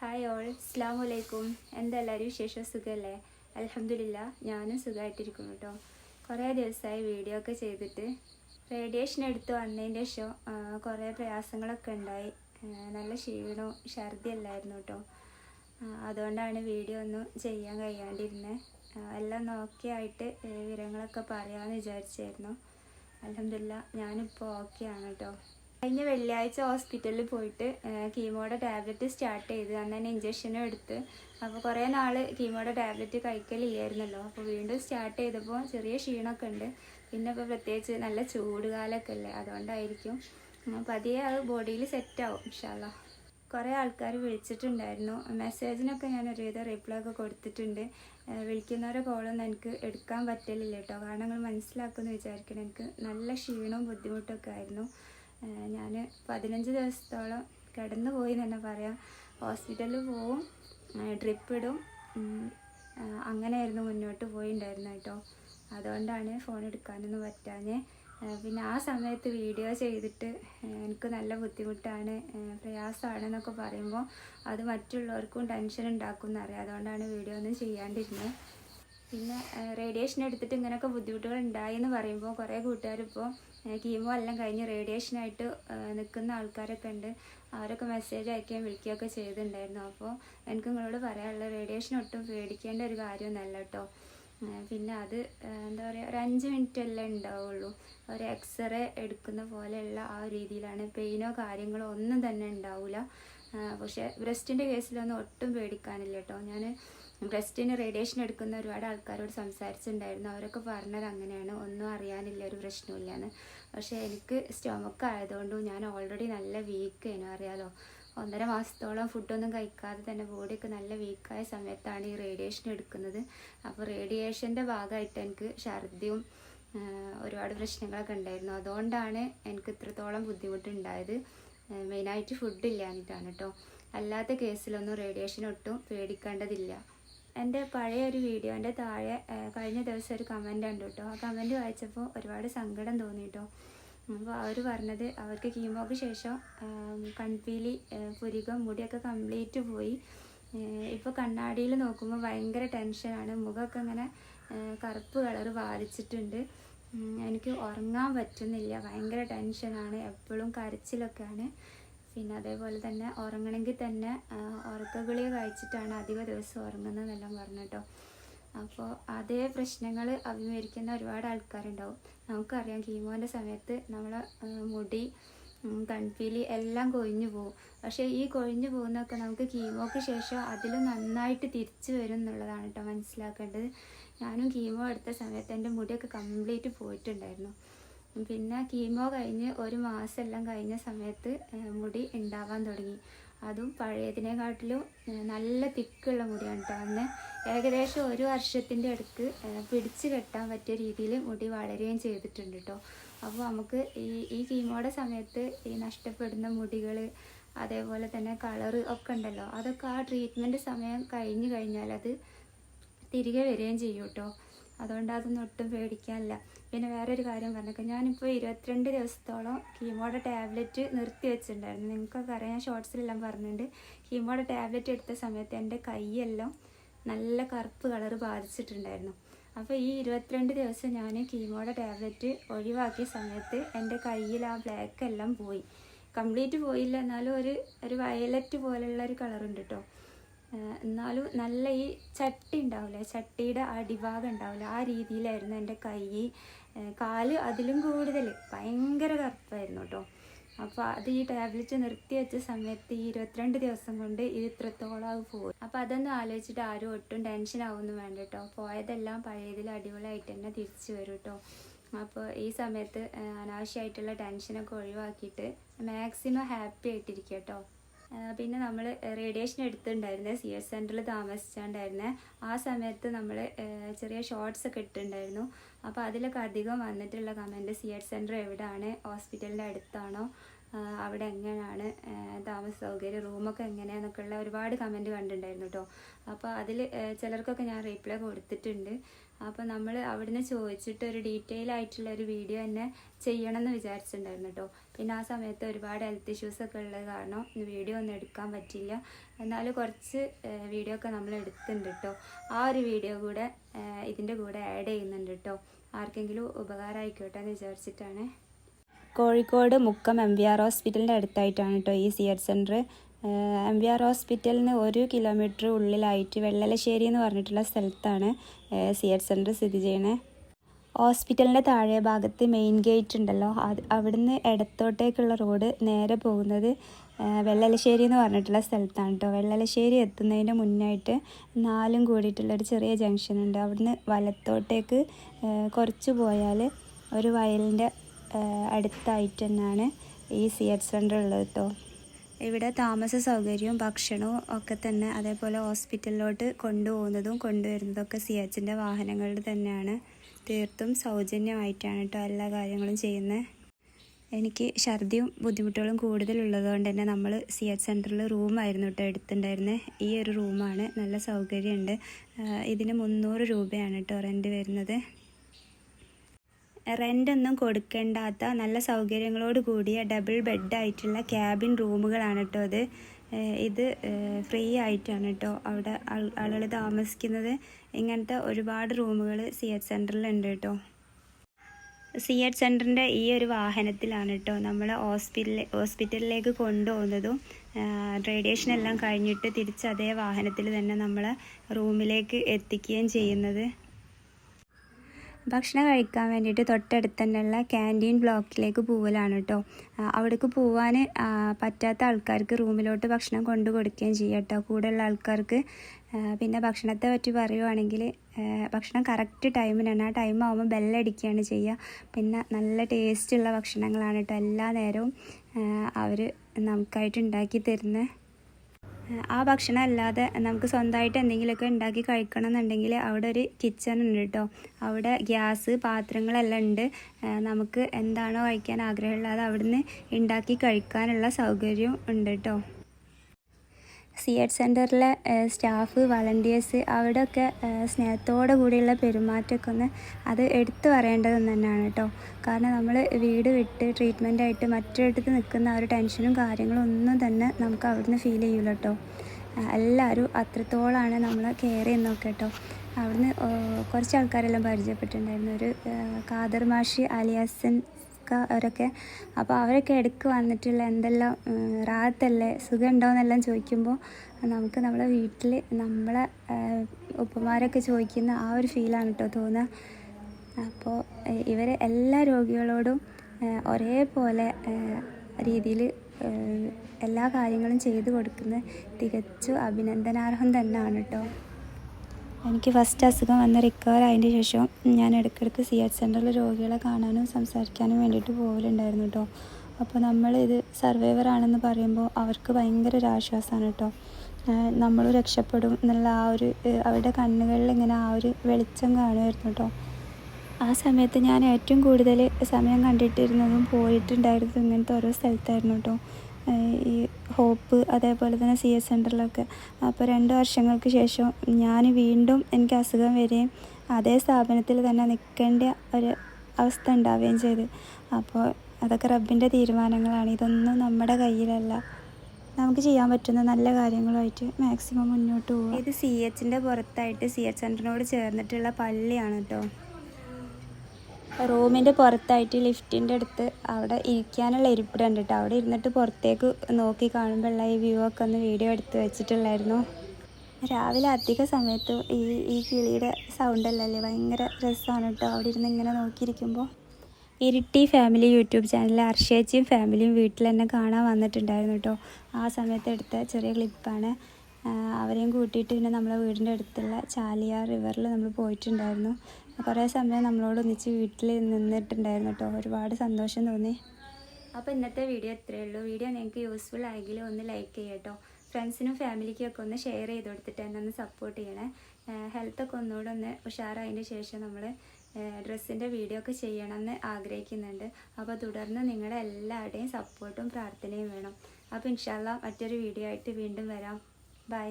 Hi all. അസ്സാം വലൈക്കും എന്തെല്ലാവരും വിശേഷം? സുഖമല്ലേ അലഹമില്ല ഞാനും സുഖമായിട്ടിരിക്കും കേട്ടോ കുറേ ദിവസമായി വീഡിയോ ഒക്കെ ചെയ്തിട്ട്. റേഡിയേഷൻ എടുത്ത് വന്നതിന്റെ ശേഷം കുറേ പ്രയാസങ്ങളൊക്കെ ഉണ്ടായി. നല്ല ക്ഷീണവും ഛർദി അല്ലായിരുന്നു കേട്ടോ അതുകൊണ്ടാണ് വീഡിയോ ഒന്നും ചെയ്യാൻ കഴിയാണ്ടിരുന്നത് എല്ലാം നോക്കിയായിട്ട് വിവരങ്ങളൊക്കെ പറയാമെന്ന് വിചാരിച്ചായിരുന്നു. അലഹമില്ല ഞാനിപ്പോൾ ഓക്കെ ആണ് കേട്ടോ കഴിഞ്ഞ വെള്ളിയാഴ്ച ഹോസ്പിറ്റലിൽ പോയിട്ട് കീമോടെ ടാബ്ലറ്റ് സ്റ്റാർട്ട് ചെയ്ത് അന്ന് തന്നെ ഇഞ്ചക്ഷനും എടുത്ത്. അപ്പോൾ കുറേ നാൾ കീമോടെ ടാബ്ലറ്റ് കഴിക്കലില്ലായിരുന്നല്ലോ. അപ്പോൾ വീണ്ടും സ്റ്റാർട്ട് ചെയ്തപ്പോൾ ചെറിയ ക്ഷീണമൊക്കെ ഉണ്ട്. പിന്നെ ഇപ്പോൾ പ്രത്യേകിച്ച് നല്ല ചൂട് കാലമൊക്കെ അല്ലേ അതുകൊണ്ടായിരിക്കും. പതിയെ അത് ബോഡിയിൽ സെറ്റാവും ഇൻഷാല്ല കുറേ ആൾക്കാർ വിളിച്ചിട്ടുണ്ടായിരുന്നു. മെസ്സേജിനൊക്കെ ഞാൻ ഒരുവിധം റിപ്ലൈ ഒക്കെ കൊടുത്തിട്ടുണ്ട്. വിളിക്കുന്നവരെ കോളൊന്നും എനിക്ക് എടുക്കാൻ പറ്റലില്ല കേട്ടോ. കാരണം നിങ്ങൾ മനസ്സിലാക്കുമെന്ന് വിചാരിക്കണം. എനിക്ക് നല്ല ക്ഷീണവും ബുദ്ധിമുട്ടൊക്കെ ആയിരുന്നു. ഞാൻ പതിനഞ്ച് ദിവസത്തോളം കിടന്നു പോയി തന്നെ പറയാം. ഹോസ്പിറ്റലിൽ പോവും ട്രിപ്പ് ഇടും അങ്ങനെയായിരുന്നു മുന്നോട്ട് പോയിണ്ടായിരുന്നു കേട്ടോ അതുകൊണ്ടാണ് ഫോൺ എടുക്കാനൊന്നും പറ്റാഞ്ഞ്. പിന്നെ ആ സമയത്ത് വീഡിയോ ചെയ്തിട്ട് എനിക്ക് നല്ല ബുദ്ധിമുട്ടാണ് പ്രയാസമാണെന്നൊക്കെ പറയുമ്പോൾ അത് മറ്റുള്ളവർക്കും ടെൻഷൻ ഉണ്ടാക്കും എന്നറിയാം അതുകൊണ്ടാണ് വീഡിയോ ഒന്നും ചെയ്യാണ്ടിരുന്നത് പിന്നെ റേഡിയേഷൻ എടുത്തിട്ട് ഇങ്ങനെയൊക്കെ ബുദ്ധിമുട്ടുകൾ ഉണ്ടായി എന്ന് പറയുമ്പോൾ കുറേ കൂട്ടുകാരിപ്പോൾ കീമോ എല്ലാം കഴിഞ്ഞ് റേഡിയേഷനായിട്ട് നിൽക്കുന്ന ആൾക്കാരൊക്കെ ഉണ്ട്. അവരൊക്കെ മെസ്സേജ് അയക്കുകയും വിളിക്കുകയൊക്കെ ചെയ്തിട്ടുണ്ടായിരുന്നു. അപ്പോൾ എനിക്ക് നിങ്ങളോട് പറയാനുള്ള റേഡിയേഷൻ ഒട്ടും പേടിക്കേണ്ട ഒരു കാര്യമൊന്നുമല്ല കേട്ടോ. പിന്നെ അത് എന്താ പറയുക ഒരു അഞ്ച് മിനിറ്റ് അല്ലേ ഉണ്ടാവുള്ളൂ. ഒരു എക്സ്റേ എടുക്കുന്ന പോലെയുള്ള ആ രീതിയിലാണ്. പെയിനോ കാര്യങ്ങളോ ഒന്നും തന്നെ ഉണ്ടാവില്ല പക്ഷേ ബ്രസ്റ്റിന്റെ കേസിലൊന്നും ഒട്ടും പേടിക്കാനില്ല കേട്ടോ. ഞാൻ ബ്രസ്റ്റിന് റേഡിയേഷൻ എടുക്കുന്ന ഒരുപാട് ആൾക്കാരോട് സംസാരിച്ചിട്ടുണ്ടായിരുന്നു. അവരൊക്കെ പറഞ്ഞത് അങ്ങനെയാണ്. ഒന്നും അറിയാനില്ല ഒരു പ്രശ്നമില്ലാന്ന് പക്ഷേ എനിക്ക് സ്റ്റൊമക്ക് ആയതുകൊണ്ടും ഞാൻ ഓൾറെഡി നല്ല വീക്ക് ആയിരുന്നു അറിയാലോ. ഒന്നര മാസത്തോളം ഫുഡൊന്നും കഴിക്കാതെ തന്നെ ബോഡിയൊക്കെ നല്ല വീക്കായ സമയത്താണ് ഈ റേഡിയേഷൻ എടുക്കുന്നത്. അപ്പോൾ റേഡിയേഷന്റെ ഭാഗമായിട്ട് എനിക്ക് ഛർദിയും ഒരുപാട് പ്രശ്നങ്ങളൊക്കെ ഉണ്ടായിരുന്നു. അതുകൊണ്ടാണ് എനിക്ക് ഇത്രത്തോളം ബുദ്ധിമുട്ടുണ്ടായത്. മെയിനായിട്ട് ഫുഡ് ഇല്ലാഞ്ഞിട്ടാണ് കേട്ടോ അല്ലാത്ത കേസിലൊന്നും റേഡിയേഷൻ ഒട്ടും പേടിക്കേണ്ടതില്ല. എന്റെ പഴയ ഒരു വീഡിയോന്റെ താഴെ കഴിഞ്ഞ ദിവസം ഒരു കമന്റ് ഉണ്ട് കേട്ടോ. ആ കമന്റ് വായിച്ചപ്പോൾ ഒരുപാട് സങ്കടം തോന്നി കേട്ടോ. അപ്പോൾ അവർ പറഞ്ഞത് അവർക്ക് കീമോക്ക് ശേഷം കൺപീലി പുരികം മുടിയൊക്കെ കംപ്ലീറ്റ് പോയി. ഇപ്പോൾ കണ്ണാടിയിൽ നോക്കുമ്പോൾ ഭയങ്കര ടെൻഷനാണ് മുഖമൊക്കെ ഇങ്ങനെ കറുപ്പ് കളറ് ബാധിച്ചിട്ടുണ്ട്. എനിക്ക് ഉറങ്ങാൻ പറ്റുന്നില്ല. ഭയങ്കര ടെൻഷനാണ് എപ്പോഴും കരച്ചിലൊക്കെയാണ്. പിന്നെ അതേപോലെ തന്നെ ഉറങ്ങണമെങ്കിൽ തന്നെ ആഹ് ഉറക്ക ഗുളിക കഴിച്ചിട്ടാണ് അധിക ദിവസം ഉറങ്ങുന്നതെന്നെല്ലാം പറഞ്ഞു കേട്ടോ. അപ്പോൾ അതേ പ്രശ്നങ്ങൾ അഭിമുഖീകരിക്കുന്ന ഒരുപാട് ആൾക്കാരുണ്ടാവും. നമുക്കറിയാം കീമോന്റെ സമയത്ത് നമ്മളെ മുടി കൺപീലി എല്ലാം കൊഴിഞ്ഞു പോകും പക്ഷേ ഈ കൊഴിഞ്ഞു പോകുന്നതൊക്കെ നമുക്ക് കീമോക്ക് ശേഷം അതിൽ നന്നായിട്ട് തിരിച്ചു വരും എന്നുള്ളതാണ് കേട്ടോ മനസ്സിലാക്കേണ്ടത്. ഞാനും കീമോ എടുത്ത സമയത്ത് എന്റെ മുടിയൊക്കെ കംപ്ലീറ്റ് പോയിട്ടുണ്ടായിരുന്നു. പിന്നെ കീമോ കഴിഞ്ഞ് ഒരു മാസം എല്ലാം കഴിഞ്ഞ സമയത്ത് മുടി ഉണ്ടാവാൻ തുടങ്ങി. അതും പഴയതിനെക്കാട്ടിലും നല്ല തിക്കുള്ള മുടിയാണ് കേട്ടോ അന്ന് ഏകദേശം ഒരു വർഷത്തിന്റെ അടുക്ക് പിടിച്ച് കെട്ടാൻ പറ്റിയ രീതിയിൽ മുടി വളരുകയും ചെയ്തിട്ടുണ്ട് കേട്ടോ അപ്പോൾ നമുക്ക് ഈ ഈ കീമോയുടെ സമയത്ത് ഈ നഷ്ടപ്പെടുന്ന മുടികൾ അതേപോലെ തന്നെ കളറ് ഒക്കെ ഉണ്ടല്ലോ അതൊക്കെ ആ ട്രീറ്റ്മെന്റ് സമയം കഴിഞ്ഞ് കഴിഞ്ഞാൽ അത് തിരികെ വരികയും ചെയ്യും കേട്ടോ അതുകൊണ്ട് അതൊന്നും ഒട്ടും പേടിക്കാനില്ല. പിന്നെ വേറൊരു കാര്യം പറഞ്ഞേക്കാം. ഞാനിപ്പോൾ ഇരുപത്തിരണ്ട് ദിവസത്തോളം കീമോയുടെ ടാബ്ലറ്റ് നിർത്തി വെച്ചിട്ടുണ്ടായിരുന്നു. നിങ്ങൾക്കൊക്കെ അറിയാം ഞാൻ ഷോർട്സിലെല്ലാം പറഞ്ഞിട്ടുണ്ട്. കീമോയുടെ ടാബ്ലറ്റ് എടുത്ത സമയത്ത് എന്റെ കൈയെല്ലാം നല്ല കറുപ്പ് കളർ ബാധിച്ചിട്ടുണ്ടായിരുന്നു. അപ്പോൾ ഈ ഇരുപത്തിരണ്ട് ദിവസം ഞാൻ കീമോയുടെ ടാബ്ലറ്റ് ഒഴിവാക്കിയ സമയത്ത് എന്റെ കയ്യിൽ ആ ബ്ലാക്ക് എല്ലാം പോയി. കംപ്ലീറ്റ് പോയില്ല. എന്നാലും ഒരു ഒരു വയലറ്റ് പോലുള്ള ഒരു കളറുണ്ട് കേട്ടോ എന്നാലും നല്ല ഈ ചട്ടി ഉണ്ടാവില്ലേ? ചട്ടിയുടെ അടിഭാഗം ഉണ്ടാവില്ല? ആ രീതിയിലായിരുന്നു എന്റെ കൈ. കാൽ അതിലും കൂടുതൽ. ഭയങ്കര കറുപ്പായിരുന്നു കേട്ടോ. അപ്പോൾ അത് ഈ ടാബ്ലറ്റ് നിർത്തി വെച്ച സമയത്ത് ഈ ഇരുപത്തിരണ്ട് ദിവസം കൊണ്ട് ഇത് ഇത്രത്തോളം പോകും അപ്പോൾ അതൊന്നും ആലോചിച്ചിട്ട് ആരും ഒട്ടും ടെൻഷൻ ആവുമെന്ന് വേണ്ട കേട്ടോ. പോയതെല്ലാം പഴയതിൽ അടിപൊളിയായിട്ട് തന്നെ തിരിച്ചു വരും കേട്ടോ. അപ്പോൾ ഈ സമയത്ത് അനാവശ്യമായിട്ടുള്ള ടെൻഷനൊക്കെ ഒഴിവാക്കിയിട്ട് മാക്സിമം ഹാപ്പി ആയിട്ടിരിക്കുക കേട്ടോ. പിന്നെ നമ്മൾ റേഡിയേഷൻ എടുത്തിട്ടുണ്ടായിരുന്നത് സി എസ് സെന്ററിൽ താമസിച്ചാണ്ടായിരുന്നെ. ആ സമയത്ത് നമ്മൾ ചെറിയ ഷോർട്സ് ഒക്കെ ഇട്ടിട്ടുണ്ടായിരുന്നു. അപ്പോൾ അതിലൊക്കെ അധികം വന്നിട്ടുള്ള കമന്റ് സി എസ് സെന്റർ എവിടെയാണ് ഹോസ്പിറ്റലിന്റെ അടുത്താണോ അവിടെ എങ്ങനെയാണ് താമസ സൗകര്യം? റൂമൊക്കെ എങ്ങനെയാണെന്നൊക്കെയുള്ള ഒരുപാട് കമന്റ് കണ്ടിട്ടുണ്ടായിരുന്നു കേട്ടോ അപ്പോൾ അതിൽ ചിലർക്കൊക്കെ ഞാൻ റീപ്ലൈ കൊടുത്തിട്ടുണ്ട്. അപ്പോൾ നമ്മൾ അവിടുന്ന് ചോദിച്ചിട്ട് ഒരു ഡീറ്റെയിൽ ആയിട്ടുള്ള ഒരു വീഡിയോ തന്നെ ചെയ്യണം എന്ന് വിചാരിച്ചിട്ടുണ്ടായിരുന്നു കേട്ടോ. പിന്നെ ആ സമയത്ത് ഒരുപാട് ഹെൽത്ത് ഇഷ്യൂസ് ഒക്കെ ഉള്ളത് കാരണം വീഡിയോ ഒന്നും എടുക്കാൻ പറ്റില്ല എന്നാൽ കുറച്ച് വീഡിയോ ഒക്കെ നമ്മൾ എടുത്തിട്ടുണ്ട് കേട്ടോ. ആ ഒരു വീഡിയോ കൂടെ ഇതിന്റെ കൂടെ ആഡ് ചെയ്യുന്നുണ്ട് കേട്ടോ. ആർക്കെങ്കിലും ഉപകാരമായിക്കോട്ടെ എന്ന് വിചാരിച്ചിട്ടാണ്. Kozhikode Mukkam M V R ഹോസ്പിറ്റലിന്റെ അടുത്തായിട്ടാണ് കേട്ടോ ഈ C H centre M V R ഹോസ്പിറ്റലിൽ നിന്ന് ഒരു കിലോമീറ്റർ ഉള്ളിലായിട്ട് വെള്ളലശ്ശേരി എന്ന് പറഞ്ഞിട്ടുള്ള സ്ഥലത്താണ് സി എച്ച് സെന്റർ സ്ഥിതി ചെയ്യണേ. ഹോസ്പിറ്റലിന്റെ താഴെ ഭാഗത്ത് മെയിൻ ഗേറ്റ് ഉണ്ടല്ലോ അത് അവിടുന്ന് ഇടത്തോട്ടേക്കുള്ള റോഡ് നേരെ പോകുന്നത് വെള്ളലശ്ശേരി എന്ന് പറഞ്ഞിട്ടുള്ള സ്ഥലത്താണ് കേട്ടോ വെള്ളലശ്ശേരി എത്തുന്നതിന്റെ മുന്നായിട്ട് നാലും കൂടിയിട്ടുള്ളൊരു ചെറിയ ജംഗ്ഷൻ ഉണ്ട്. അവിടുന്ന് വലത്തോട്ടേക്ക് കുറച്ച് പോയാൽ ഒരു വയലിന്റെ അടുത്തായിട്ട് തന്നെയാണ് ഈ സി എച്ച് സെന്റർ ഉള്ളത് കേട്ടോ ഇവിടെ താമസ സൗകര്യവും ഭക്ഷണവും ഒക്കെ തന്നെ അതേപോലെ ഹോസ്പിറ്റലിലോട്ട് കൊണ്ടുപോകുന്നതും കൊണ്ടുവരുന്നതും ഒക്കെ സി എച്ചിന്റെ വാഹനങ്ങളിൽ തന്നെയാണ്. തീർത്തും സൗജന്യമായിട്ടാണ് കേട്ടോ എല്ലാ കാര്യങ്ങളും ചെയ്യുന്നത്. എനിക്ക് ഛർദിയും ബുദ്ധിമുട്ടുകളും കൂടുതലുള്ളതുകൊണ്ട് തന്നെ നമ്മൾ സി എച്ച് സെന്ററിൽ റൂമായിരുന്നു കേട്ടോ എടുത്തിട്ടുണ്ടായിരുന്നത് ഈ ഒരു റൂമാണ് നല്ല സൗകര്യമുണ്ട്. ഇതിന് മുന്നൂറ് രൂപയാണ് കേട്ടോ റെന്റ് വരുന്നത്. റെന്റൊന്നും കൊടുക്കേണ്ടാത്ത നല്ല സൗകര്യങ്ങളോട് കൂടിയ ഡബിൾ ബെഡായിട്ടുള്ള ക്യാബിൻ റൂമുകളാണ് കേട്ടോ അത് ഇത് ഫ്രീ ആയിട്ടാണ് കേട്ടോ അവിടെ ആളുകൾ താമസിക്കുന്നത്. ഇങ്ങനത്തെ ഒരുപാട് റൂമുകൾ സി എച്ച് സെന്ററിലുണ്ട് കേട്ടോ സി എച്ച് സെന്ററിന്റെ ഈ ഒരു വാഹനത്തിലാണ് കേട്ടോ നമ്മൾ ഹോസ്പിറ്റലിൽ ഹോസ്പിറ്റലിലേക്ക് കൊണ്ടുപോകുന്നതും റേഡിയേഷൻ എല്ലാം കഴിഞ്ഞിട്ട് തിരിച്ച് അതേ വാഹനത്തിൽ തന്നെ നമ്മളെ റൂമിലേക്ക് എത്തിക്കുകയും ചെയ്യുന്നത്. ഭക്ഷണം കഴിക്കാൻ വേണ്ടിയിട്ട് തൊട്ടടുത്ത് തന്നെയുള്ള ക്യാന്റീൻ ബ്ലോക്കിലേക്ക് പോവലാണ് കേട്ടോ അവിടേക്ക് പോവാൻ പറ്റാത്ത ആൾക്കാർക്ക് റൂമിലോട്ട് ഭക്ഷണം കൊണ്ടു കൊടുക്കുകയും ചെയ്യാം കേട്ടോ കൂടെയുള്ള ആൾക്കാർക്ക് പിന്നെ ഭക്ഷണത്തെ പറ്റി പറയുവാണെങ്കിൽ ഭക്ഷണം കറക്റ്റ് ടൈമിനാണ് ആ ടൈം ആകുമ്പോൾ ബെല്ലടിക്കുകയാണ് ചെയ്യുക. പിന്നെ നല്ല ടേസ്റ്റുള്ള ഭക്ഷണങ്ങളാണ് കേട്ടോ എല്ലാ നേരവും അവർ നമുക്കായിട്ട് ഉണ്ടാക്കി തരുന്നത്. ആ ഭക്ഷണം അല്ലാതെ നമുക്ക് സ്വന്തമായിട്ട് എന്തെങ്കിലുമൊക്കെ ഉണ്ടാക്കി കഴിക്കണം എന്നുണ്ടെങ്കിൽ അവിടെ ഒരു കിച്ചൺ ഉണ്ട് കേട്ടോ. അവിടെ ഗ്യാസ് പാത്രങ്ങളെല്ലാം ഉണ്ട്. നമുക്ക് എന്താണോ കഴിക്കാൻ ആഗ്രഹമുള്ളത് അവിടുന്ന് ഉണ്ടാക്കി കഴിക്കാനുള്ള സൗകര്യവും ഉണ്ട് കേട്ടോ. സി എഡ് സെന്ററിലെ സ്റ്റാഫ് വളണ്ടിയേഴ്സ് അവിടെയൊക്കെ സ്നേഹത്തോടു കൂടിയുള്ള പെരുമാറ്റമൊക്കെ ഒന്ന് അത് എടുത്തു പറയേണ്ടതെന്ന് തന്നെയാണ് കേട്ടോ. കാരണം നമ്മൾ വീട് വിട്ട് ട്രീറ്റ്മെന്റ് ആയിട്ട് മറ്റൊരിടത്ത് നിൽക്കുന്ന ആ ഒരു ടെൻഷനും കാര്യങ്ങളും ഒന്നും തന്നെ നമുക്ക് അവിടുന്ന് ഫീൽ ചെയ്യില്ല കേട്ടോ. എല്ലാവരും അത്രത്തോളമാണ് നമ്മൾ കെയർ ചെയ്യുന്നതൊക്കെ കേട്ടോ. അവിടുന്ന് കുറച്ച് ആൾക്കാരെല്ലാം പരിചയപ്പെട്ടിട്ടുണ്ടായിരുന്നു. ഒരു കാദർമാഷി അലിയാസൻ അവരൊക്കെ അപ്പോൾ അവരൊക്കെ ഇടയ്ക്ക് വന്നിട്ടുള്ള എന്തെല്ലാം റാത്തല്ലേ റാഹത്തല്ലേ എന്നെല്ലാം ചോദിക്കുമ്പോൾ നമുക്ക് നമ്മളെ വീട്ടിൽ നമ്മളെ ഉപ്പമാരൊക്കെ ചോദിക്കുന്ന ആ ഒരു ഫീലാണ് കേട്ടോ തോന്നുക. അപ്പോൾ ഇവർ എല്ലാ രോഗികളോടും ഒരേപോലെ രീതിയിൽ എല്ലാ കാര്യങ്ങളും ചെയ്തു കൊടുക്കുന്നത് തികച്ചു അഭിനന്ദനാർഹം തന്നെയാണ് കേട്ടോ. എനിക്ക് ഫസ്റ്റ് അസുഖം വന്ന് റിക്കവർ ആയതിന്റെ ശേഷം ഞാൻ ഇടയ്ക്കിടയ്ക്ക് സി എച്ച് സെന്ററിൽ രോഗികളെ കാണാനും സംസാരിക്കാനും വേണ്ടിയിട്ട് പോകലുണ്ടായിരുന്നു കേട്ടോ അപ്പോൾ നമ്മൾ ഇത് സർവൈവർ ആണെന്ന് പറയുമ്പോൾ അവർക്ക് ഭയങ്കര ഒരു ആശ്വാസമാണ് കേട്ടോ നമ്മൾ രക്ഷപ്പെടും എന്നുള്ള ആ ഒരു അവരുടെ കണ്ണുകളിൽ ഇങ്ങനെ ആ ഒരു വെളിച്ചം കാണുമായിരുന്നു കേട്ടോ ആ സമയത്ത് ഞാൻ ഏറ്റവും കൂടുതൽ സമയം കണ്ടിട്ടിരുന്നതും പോയിട്ടുണ്ടായിരുന്നതും ഇങ്ങനത്തെ ഓരോ സ്ഥലത്തായിരുന്നു കേട്ടോ ഈ ഹോപ്പ് അതേപോലെ തന്നെ സി എസ് സെന്ററിലൊക്കെ അപ്പോൾ രണ്ട് വർഷങ്ങൾക്ക് ശേഷം ഞാൻ വീണ്ടും എനിക്ക് അസുഖം വരികയും അതേ സ്ഥാപനത്തിൽ തന്നെ നിൽക്കേണ്ട ഒരു അവസ്ഥ ഉണ്ടാവുകയും ചെയ്തു. അപ്പോൾ അതൊക്കെ റബ്ബിന്റെ തീരുമാനങ്ങളാണ്. ഇതൊന്നും നമ്മുടെ കയ്യിലല്ല. നമുക്ക് ചെയ്യാൻ പറ്റുന്ന നല്ല കാര്യങ്ങളുമായിട്ട് മാക്സിമം മുന്നോട്ട് പോകും ഇത് സി എച്ചിന്റെ പുറത്തായിട്ട് സി എച്ച് സെന്ററിനോട് ചേർന്നിട്ടുള്ള പള്ളിയാണ് കേട്ടോ. റൂമിന്റെ പുറത്തായിട്ട് ലിഫ്റ്റിന്റെ അടുത്ത് അവിടെ ഇരിക്കാനുള്ള ഇരിപ്പിടം കേട്ടോ അവിടെ ഇരുന്നിട്ട് പുറത്തേക്ക് നോക്കി കാണുമ്പോഴുള്ള ഈ വ്യൂ ഒക്കെ ഒന്ന് വീഡിയോ എടുത്ത് വെച്ചിട്ടുള്ളായിരുന്നു. രാവിലെ അധിക സമയത്ത് ഈ ഈ കിളിയുടെ സൗണ്ടല്ലല്ലേ ഭയങ്കര രസമാണ് കേട്ടോ അവിടെ ഇരുന്ന് ഇങ്ങനെ നോക്കിയിരിക്കുമ്പോൾ ഇരിട്ടി ഫാമിലി യൂട്യൂബ് ചാനലിൽ അർഷേച്ചിയും ഫാമിലിയും വീട്ടിൽ തന്നെ കാണാൻ വന്നിട്ടുണ്ടായിരുന്നു കേട്ടോ ആ സമയത്ത് എടുത്ത ചെറിയ ക്ലിപ്പാണ് അവരെയും കൂട്ടിയിട്ട് പിന്നെ നമ്മളെ വീടിന്റെ അടുത്തുള്ള ചാലിയാർ റിവറിൽ നമ്മൾ പോയിട്ടുണ്ടായിരുന്നു. കുറേ സമയം നമ്മളോട് ഒന്നിച്ച് വീട്ടിൽ നിന്നിട്ടുണ്ടായിരുന്നു കേട്ടോ ഒരുപാട് സന്തോഷം തോന്നി. അപ്പോൾ ഇന്നത്തെ വീഡിയോ ഇത്രയേ ഉള്ളൂ. വീഡിയോ നിങ്ങൾക്ക് യൂസ്ഫുൾ ആയെങ്കിൽ ഒന്ന് ലൈക്ക് ചെയ്യട്ടോ ഫ്രണ്ട്സിനും ഫാമിലിക്കും ഒക്കെ ഒന്ന് ഷെയർ ചെയ്ത് കൊടുത്തിട്ട് എന്നെ ഒന്ന് സപ്പോർട്ട് ചെയ്യണേ. ഹെൽത്തൊക്കെ ഒന്നുകൂടെ ഒന്ന് ഉഷാറായതിന്റെ ശേഷം നമ്മൾ ഡ്രസ്സിന്റെ വീഡിയോ ഒക്കെ ചെയ്യണമെന്ന് ആഗ്രഹിക്കുന്നുണ്ട്. അപ്പോൾ തുടർന്ന് നിങ്ങളുടെ എല്ലാവരുടെയും സപ്പോർട്ടും പ്രാർത്ഥനയും വേണം. അപ്പോൾ ഇൻഷാല്ല മറ്റൊരു വീഡിയോ ആയിട്ട് വീണ്ടും വരാം. ബൈ